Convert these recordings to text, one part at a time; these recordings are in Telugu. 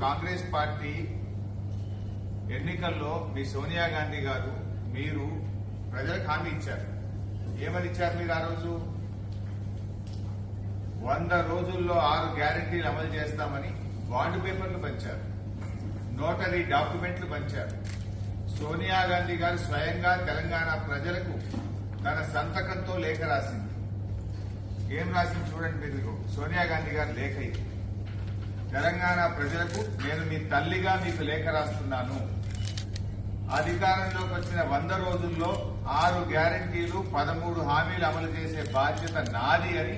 కాంగ్రెస్ పార్టీ ఎన్నికల్లో మీ సోనియా గాంధీ గారు మీరు ప్రజలకు హామీ ఇచ్చారు. ఏమని ఇచ్చారు మీరు ఆ రోజు? వంద రోజుల్లో ఆరు గ్యారంటీలు అమలు చేస్తామని బాండ్ పేపర్లు పంచారు. నోటరీ డాక్యుమెంట్లు పంచారు. సోనియా గాంధీ గారు స్వయంగా తెలంగాణ ప్రజలకు తన సంతకంతో లేఖ రాసింది. ఏం రాసింది చూడండి మీరు సోనియా గాంధీ గారు లేఖ ఇది. తెలంగాణ ప్రజలకు నేను మీ తల్లిగా మీకు లేఖ రాస్తున్నాను. అధికారంలోకి వచ్చిన వంద రోజుల్లో ఆరు గ్యారంటీలు పదమూడు హామీలు అమలు చేసే బాధ్యత నాది అని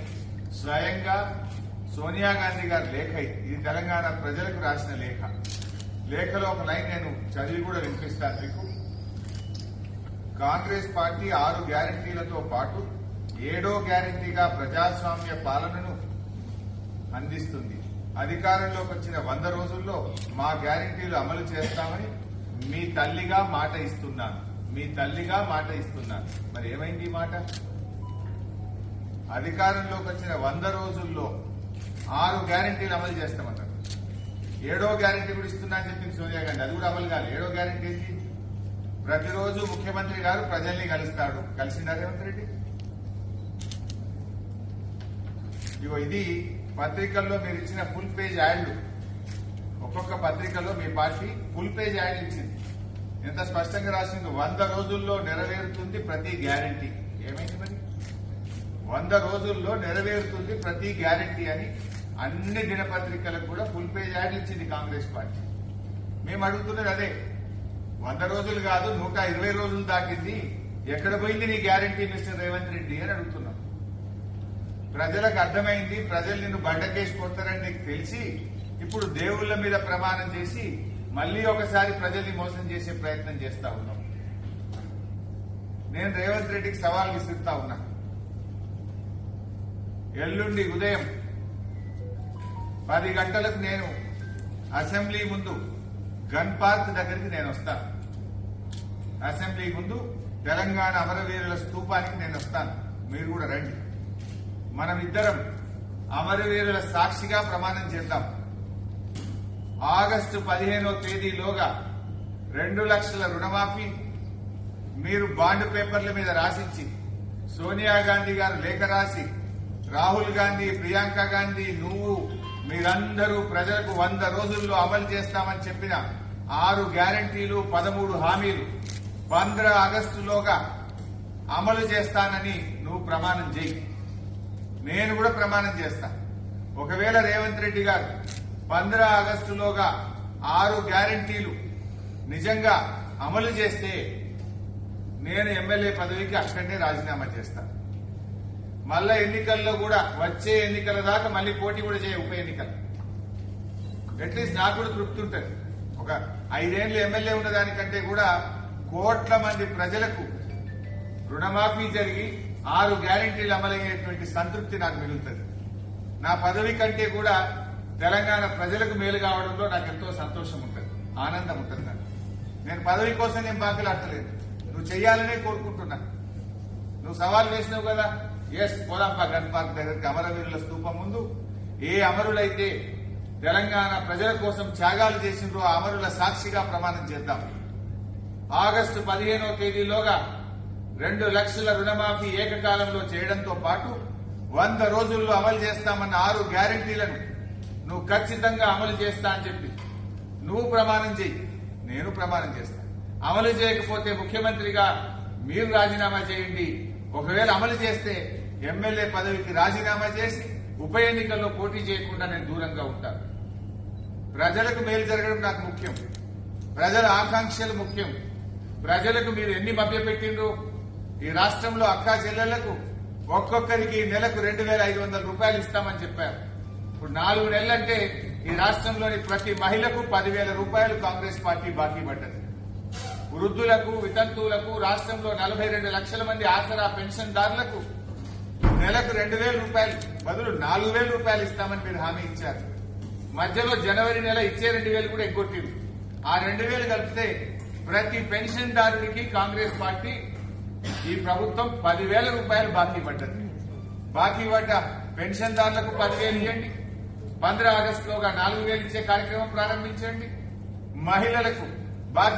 స్వయంగా సోనియా గాంధీ గారి లేఖ ఇది. తెలంగాణ ప్రజలకు రాసిన లేఖ. లేఖలో ఒక లైన్ నేను చదివి కూడా వినిపిస్తాను మీకు. కాంగ్రెస్ పార్టీ ఆరు గ్యారంటీలతో పాటు ఏడో గ్యారంటీగా ప్రజాస్వామ్య పాలనను అందిస్తుంది. అధికారంలోకి వచ్చిన వంద రోజుల్లో మా గ్యారంటీలు అమలు చేస్తామని మీ తల్లిగా మాట ఇస్తున్నాను. మీ తల్లిగా మాట ఇస్తున్నాను. మరి ఏమైంది ఈ మాట? అధికారంలోకి వచ్చిన వంద రోజుల్లో ఆరు గ్యారంటీలు అమలు చేస్తామన్నారు. ఏడో గ్యారంటీ కూడా ఇస్తున్నా అని చెప్పింది సోనియా గాంధీ. అది కూడా అమలు కాదు. ఏడో గ్యారంటీ ఏంటి? ప్రతిరోజు ముఖ్యమంత్రి గారు ప్రజల్ని కలుస్తాడు. కలిసిందా రేవంత్ రెడ్డి? ఇగో ఇది పత్రికల్లో మీరు ఇచ్చిన ఫుల్ పేజ్ యాడ్లు ఒక్కొక్క పత్రికలో మీ పార్టీ ఫుల్ పేజ్ యాడ్ ఇచ్చింది. ఎంత స్పష్టంగా రాసింది వంద రోజుల్లో నెరవేరుతుంది ప్రతి గ్యారంటీ ఏమైంది మరి? వంద రోజుల్లో నెరవేరుతుంది ప్రతి గ్యారంటీ అని అన్ని దినపత్రికలకు కూడా ఫుల్ పేజ్ యాడ్ ఇచ్చింది కాంగ్రెస్ పార్టీ. మేము అడుగుతున్నది అదే. వంద రోజులు కాదు నూట ఇరవై రోజులు దాటింది. ఎక్కడ పోయింది నీ గ్యారంటీ మిస్టర్ రేవంత్ రెడ్డి అని అడుగుతున్నాం. ప్రజలకు అర్థమైంది ప్రజలు నిన్ను బండకేసి కొడతారని నీకు తెలిసి ఇప్పుడు దేవుళ్ళ మీద ప్రమాణం చేసి మళ్ళీ ఒకసారి ప్రజల్ని మోసం చేసే ప్రయత్నం చేస్తా ఉన్నాం. నేను రేవంత్ రెడ్డికి సవాల్ విసిరుతా ఉన్నా. ఎల్లుండి ఉదయం పది గంటలకు నేను అసెంబ్లీ ముందు గన్ పార్క్ దగ్గరికి నేను వస్తాను అసెంబ్లీ ముందు తెలంగాణ అమరవీరుల స్తూపానికి నేను వస్తాను. మీరు కూడా రండి. మనం ఇద్దరం అమరవీరుల సాక్షిగా ప్రమాణం చేద్దాం. ఆగస్టు పదిహేనో తేదీలోగా రెండు లక్షల రుణమాఫీ మీరు బాండ్ పేపర్ల మీద రాసిచ్చి సోనియా గాంధీ గారు లేఖ రాసి రాహుల్ గాంధీ ప్రియాంక గాంధీ నువ్వు మీరందరూ ప్రజలకు వంద రోజుల్లో అమలు చేస్తామని చెప్పిన ఆరు గ్యారంటీలు పదమూడు హామీలు పంద్ర ఆగస్టులోగా అమలు చేస్తానని నువ్వు ప్రమాణం చేయి. నేను కూడా ప్రమాణం చేస్తా. ఒకవేళ రేవంత్ రెడ్డి గారు పంద్ర ఆగస్టులోగా ఆరు గ్యారంటీలు నిజంగా అమలు చేస్తే నేను ఎమ్మెల్యే పదవికి అక్కడనే రాజీనామా చేస్తా. మళ్ళా ఎన్నికల్లో కూడా వచ్చే ఎన్నికల దాకా మళ్ళీ పోటీ కూడా చేయ ఉప ఎన్నికలు. అట్లీస్ట్ నాకు కూడా తృప్తి ఉంటుంది. ఒక ఐదేళ్ళు ఎమ్మెల్యే ఉన్న దానికంటే కూడా కోట్ల మంది ప్రజలకు రుణమాఫీ జరిగి ఆరు గ్యారంటీలు అమలయ్యేటువంటి సంతృప్తి నాకు మిగులుతుంది. నా పదవి కంటే కూడా తెలంగాణ ప్రజలకు మేలు కావడంలో నాకు ఎంతో సంతోషం ఉంటుంది ఆనందం ఉంటుంది నాకు. నేను పదవి కోసం నేను బాకలాడతలేదు. నువ్వు చెయ్యాలనే కోరుకుంటున్నా. నువ్వు సవాల్ వేసినావు కదా? ఎస్ పోదాంపా గన్ పార్క్ దగ్గరికి. అమరవీరుల స్తూపం ముందు ఏ అమరులైతే తెలంగాణ ప్రజల కోసం త్యాగాలు చేసినో ఆ అమరుల సాక్షిగా ప్రమాణం చేద్దాం. ఆగస్టు పదిహేనో తేదీలోగా రెండు లక్షల రుణమాఫీ ఏకకాలంలో చేయడంతో పాటు వంద రోజుల్లో అమలు చేస్తామన్న ఆరు గ్యారంటీలను నువ్వు ఖచ్చితంగా అమలు చేస్తా అని చెప్పి నువ్వు ప్రమాణం చేయి నేను ప్రమాణం చేస్తా. అమలు చేయకపోతే ముఖ్యమంత్రిగా మీరు రాజీనామా చేయండి. ఒకవేళ అమలు చేస్తే ఎమ్మెల్యే పదవికి రాజీనామా చేసి ఉప ఎన్నికల్లో పోటీ చేయకుండా నేను దూరంగా ఉంటాను ప్రజలకు మేలు జరగడం నాకు ముఖ్యం. ప్రజల ఆకాంక్షలు ముఖ్యం. ప్రజలకు మీరు ఎన్ని మభ్యపెట్టిండ్రు ఈ రాష్ట్రంలో అక్కా చెల్లెళ్ళకు ఒక్కొక్కరికి నెలకు రెండు వేల ఐదు వందల రూపాయలు ఇస్తామని చెప్పారు. ఇప్పుడు నాలుగు నెలలంటే ఈ రాష్ట్రంలోని ప్రతి మహిళకు పదివేల రూపాయలు కాంగ్రెస్ పార్టీ బాకీ పడ్డది. వృద్ధులకు వితంతువులకు రాష్ట్రంలో నలభై రెండు లక్షల మంది ఆసరా పెన్షన్దారులకు నెలకు రెండు వేల రూపాయలు బదులు నాలుగు వేల రూపాయలు ఇస్తామని మీరు హామీ ఇచ్చారు. మధ్యలో జనవరి నెల ఇచ్చే రెండు వేలు కూడా ఎగ్గొట్టింది ఆ రెండు వేలు కలిపితే ప్రతి పెన్షన్దారుడికి కాంగ్రెస్ పార్టీ ఈ ప్రభుత్వం పదివేల రూపాయలు బాకీ పడ్డది. బాకీ పడ్డ పెన్షన్దారులకు పదివేలు ఇవ్వండి. పంద్ర ఆగస్టులోగా నాలుగు వేలు ఇచ్చే కార్యక్రమం ప్రారంభించండి. మహిళలకు